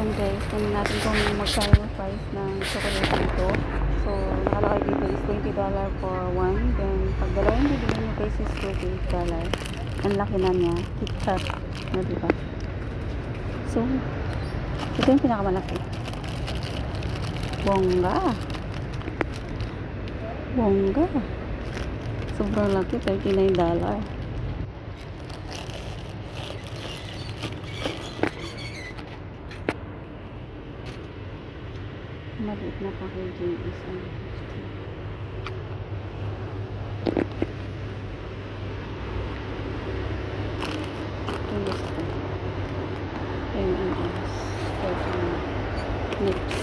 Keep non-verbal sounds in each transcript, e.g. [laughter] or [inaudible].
Ayan guys, kunin natin kung magkano yung price ng chocolate dito. So, nakalagay dito is $20 for one. Then, pag dalawa yung bibili nyo guys is $28. Ang laki na niya. Kit Kat. Diba? So, ito yung pinakamalaki. Bongga. Bongga. Sobrang laki. $39. Maliit na packaging is ano. 13 Next.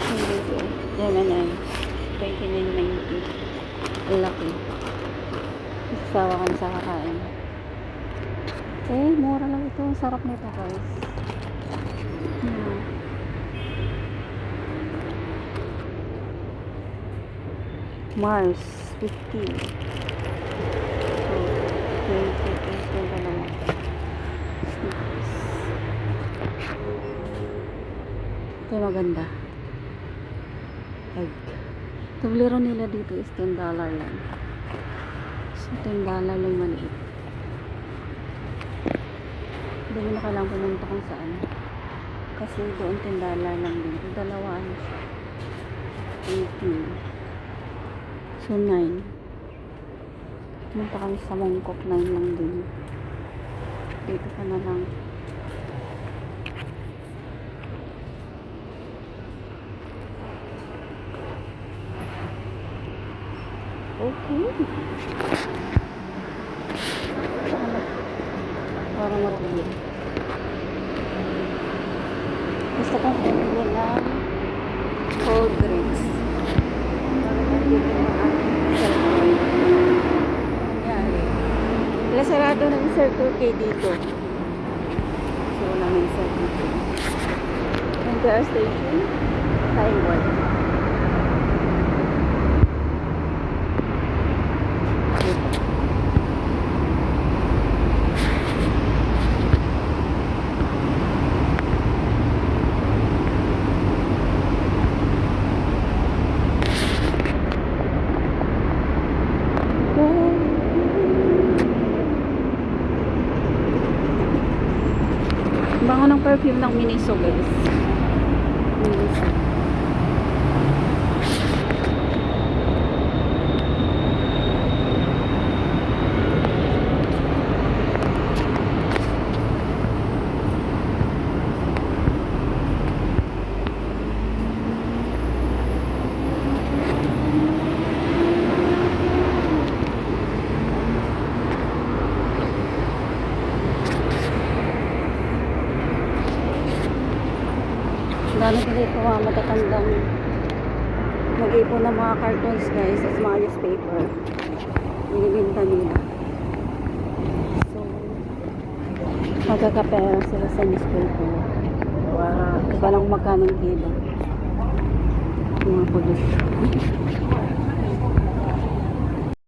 Yung dito. Yan na yan. 29.90. Ang laki. Isawa ka na sa kakain. Eh, mura lang ito. Sarap nito guys. Mars 50 so 20 is yung dalawa Snickers ito maganda. Egg tablero nila dito is 10 dollar lang. So 10 dollar lang maliit. Hindi mo na kailangan pumunta kung saan. Kasi doon 10 dollar lang din. Dalawa ano siya. 18 so 9 pumunta kami sa Mongkok 9 lang din. Dito ka na lang. Okay. Para matulog gusto kong bumili ng cold drinks. Para nandito sarado ng Circle K dito. So, wala na yung Circle K. NTR station, Taiwan. Dito. Bango ng perfume ng Miniso guys. Miniso. Dami ko dito mga matatandang nag-ipon ng mga cartons guys at mga newspaper. Binibinta nila. So, magkakapera sila sa newspaper. Wow. Iba lang magkano kilo. Mga pulis. [laughs]